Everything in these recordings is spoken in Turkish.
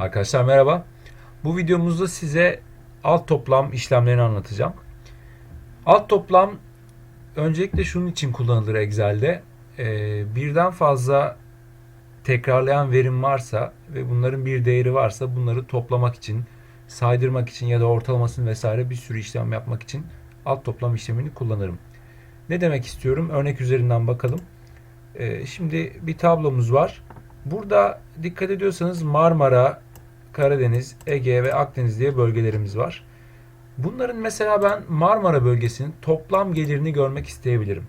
Arkadaşlar merhaba. Bu videomuzda size alt toplam işlemlerini anlatacağım. Alt toplam öncelikle şunun için kullanılır Excel'de. Ee, birden fazla tekrarlayan verim varsa ve bunların bir değeri varsa bunları toplamak için, saydırmak için ya da ortalamasını vesaire bir sürü işlem yapmak için alt toplam işlemini kullanırım. Ne demek istiyorum? Örnek üzerinden bakalım. Ee, şimdi bir tablomuz var. Burada dikkat ediyorsanız Marmara, Karadeniz, Ege ve Akdeniz diye bölgelerimiz var. Bunların mesela ben Marmara bölgesinin toplam gelirini görmek isteyebilirim.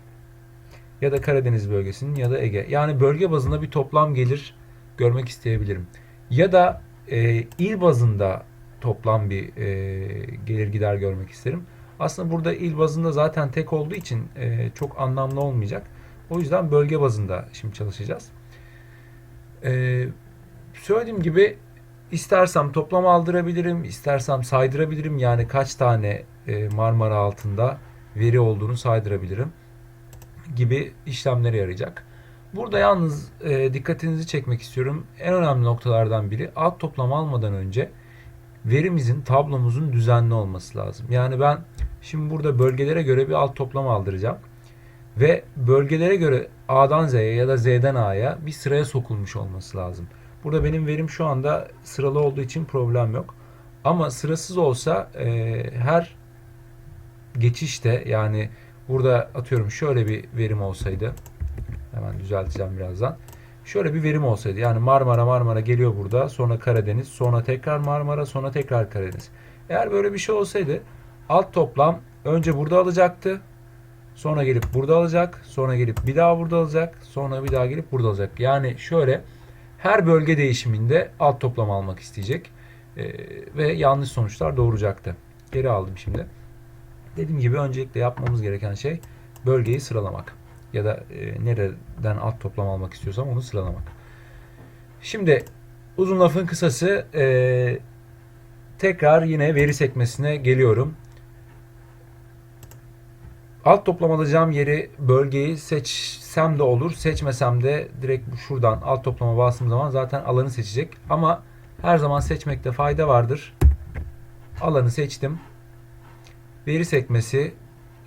Ya da Karadeniz bölgesinin ya da Ege. Yani bölge bazında bir toplam gelir görmek isteyebilirim. Ya da e, il bazında toplam bir e, gelir gider görmek isterim. Aslında burada il bazında zaten tek olduğu için e, çok anlamlı olmayacak. O yüzden bölge bazında şimdi çalışacağız. Ee, söylediğim gibi istersem toplam aldırabilirim, istersem saydırabilirim. Yani kaç tane e, Marmara altında veri olduğunu saydırabilirim gibi işlemlere yarayacak. Burada yalnız e, dikkatinizi çekmek istiyorum. En önemli noktalardan biri alt toplam almadan önce verimizin, tablomuzun düzenli olması lazım. Yani ben şimdi burada bölgelere göre bir alt toplam aldıracağım. Ve bölgelere göre A'dan Z'ye ya da Z'den A'ya bir sıraya sokulmuş olması lazım. Burada benim verim şu anda sıralı olduğu için problem yok. Ama sırasız olsa e, her geçişte yani burada atıyorum şöyle bir verim olsaydı hemen düzelteceğim birazdan. Şöyle bir verim olsaydı yani Marmara Marmara geliyor burada sonra Karadeniz sonra tekrar Marmara sonra tekrar Karadeniz. Eğer böyle bir şey olsaydı alt toplam önce burada alacaktı Sonra gelip burada alacak. Sonra gelip bir daha burada alacak. Sonra bir daha gelip burada alacak. Yani şöyle her bölge değişiminde alt toplam almak isteyecek. Ee, ve yanlış sonuçlar doğuracaktı. Geri aldım şimdi. Dediğim gibi öncelikle yapmamız gereken şey bölgeyi sıralamak. Ya da e, nereden alt toplam almak istiyorsam onu sıralamak. Şimdi uzun lafın kısası e, tekrar yine veri sekmesine geliyorum. Alt toplam alacağım yeri, bölgeyi seçsem de olur, seçmesem de direkt şuradan alt toplama bastığım zaman zaten alanı seçecek. Ama her zaman seçmekte fayda vardır. Alanı seçtim. Veri sekmesi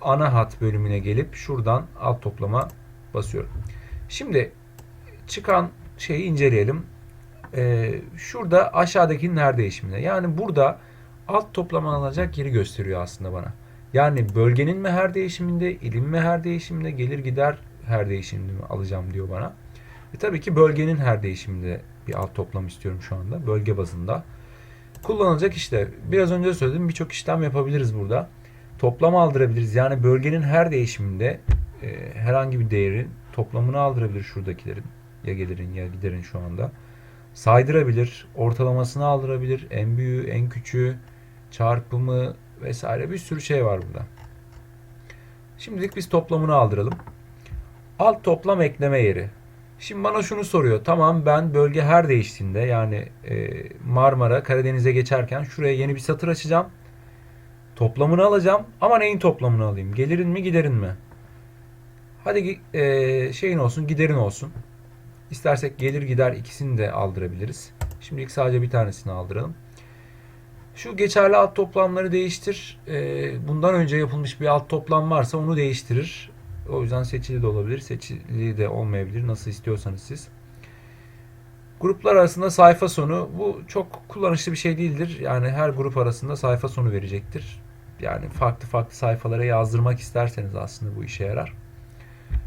ana hat bölümüne gelip şuradan alt toplama basıyorum. Şimdi çıkan şeyi inceleyelim. Ee, şurada aşağıdakinin her değişimine. Yani burada alt toplama alacak yeri gösteriyor aslında bana. Yani bölgenin mi her değişiminde, ilin mi her değişiminde, gelir gider her değişiminde mi alacağım diyor bana. E tabii ki bölgenin her değişiminde bir alt toplam istiyorum şu anda. Bölge bazında. Kullanılacak işte. Biraz önce söyledim birçok işlem yapabiliriz burada. Toplam aldırabiliriz. Yani bölgenin her değişiminde e, herhangi bir değerin toplamını aldırabilir şuradakilerin. Ya gelirin ya giderin şu anda. Saydırabilir. Ortalamasını aldırabilir. En büyüğü, en küçüğü, çarpımı, vesaire bir sürü şey var burada. Şimdilik biz toplamını aldıralım. Alt toplam ekleme yeri. Şimdi bana şunu soruyor. Tamam ben bölge her değiştiğinde yani e, Marmara, Karadeniz'e geçerken şuraya yeni bir satır açacağım. Toplamını alacağım ama neyin toplamını alayım? Gelirin mi giderin mi? Hadi e, şeyin olsun giderin olsun. İstersek gelir gider ikisini de aldırabiliriz. Şimdilik sadece bir tanesini aldıralım. Şu geçerli alt toplamları değiştir. Ee, bundan önce yapılmış bir alt toplam varsa onu değiştirir. O yüzden seçili de olabilir, seçili de olmayabilir. Nasıl istiyorsanız siz. Gruplar arasında sayfa sonu bu çok kullanışlı bir şey değildir. Yani her grup arasında sayfa sonu verecektir. Yani farklı farklı sayfalara yazdırmak isterseniz aslında bu işe yarar.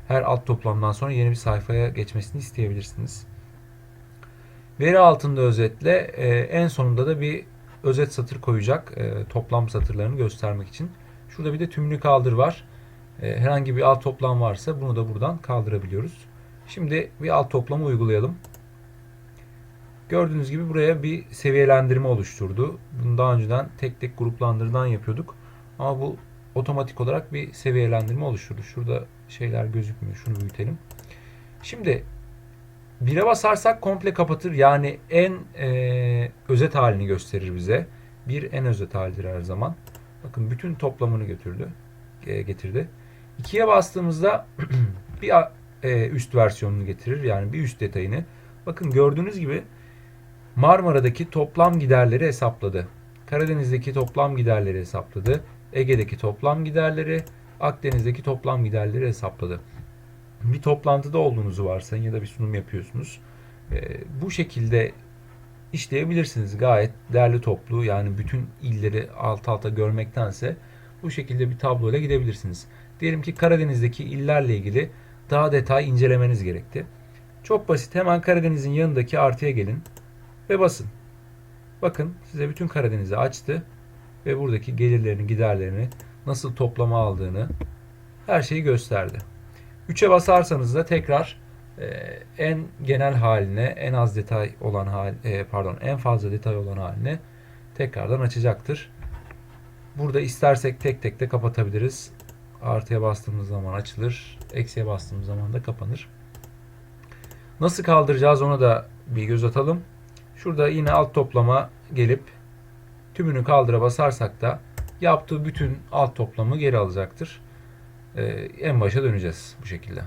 Her alt toplamdan sonra yeni bir sayfaya geçmesini isteyebilirsiniz. Veri altında özetle e, en sonunda da bir özet satır koyacak e, toplam satırlarını göstermek için. Şurada bir de tümünü kaldır var. E, herhangi bir alt toplam varsa bunu da buradan kaldırabiliyoruz. Şimdi bir alt toplamı uygulayalım. Gördüğünüz gibi buraya bir seviyelendirme oluşturdu. Bunu daha önceden tek tek gruplandırdan yapıyorduk. Ama bu otomatik olarak bir seviyelendirme oluşturdu. Şurada şeyler gözükmüyor. Şunu büyütelim. Şimdi Bire basarsak komple kapatır. Yani en e, özet halini gösterir bize. Bir en özet halidir her zaman. Bakın bütün toplamını götürdü. E, getirdi. İkiye bastığımızda bir e, üst versiyonunu getirir. Yani bir üst detayını. Bakın gördüğünüz gibi Marmara'daki toplam giderleri hesapladı. Karadeniz'deki toplam giderleri hesapladı. Ege'deki toplam giderleri, Akdeniz'deki toplam giderleri hesapladı. Bir toplantıda olduğunuzu varsayın ya da bir sunum yapıyorsunuz. Ee, bu şekilde işleyebilirsiniz. Gayet değerli toplu yani bütün illeri alt alta görmektense bu şekilde bir tabloyla gidebilirsiniz. Diyelim ki Karadeniz'deki illerle ilgili daha detay incelemeniz gerekti. Çok basit. Hemen Karadeniz'in yanındaki artıya gelin ve basın. Bakın size bütün Karadeniz'i açtı ve buradaki gelirlerini, giderlerini nasıl toplama aldığını her şeyi gösterdi. 3'e basarsanız da tekrar e, en genel haline, en az detay olan hal, e, pardon, en fazla detay olan haline tekrardan açacaktır. Burada istersek tek tek de kapatabiliriz. Artıya bastığımız zaman açılır, eksiye bastığımız zaman da kapanır. Nasıl kaldıracağız ona da bir göz atalım. Şurada yine alt toplama gelip tümünü kaldıra basarsak da yaptığı bütün alt toplamı geri alacaktır. Ee, en başa döneceğiz bu şekilde.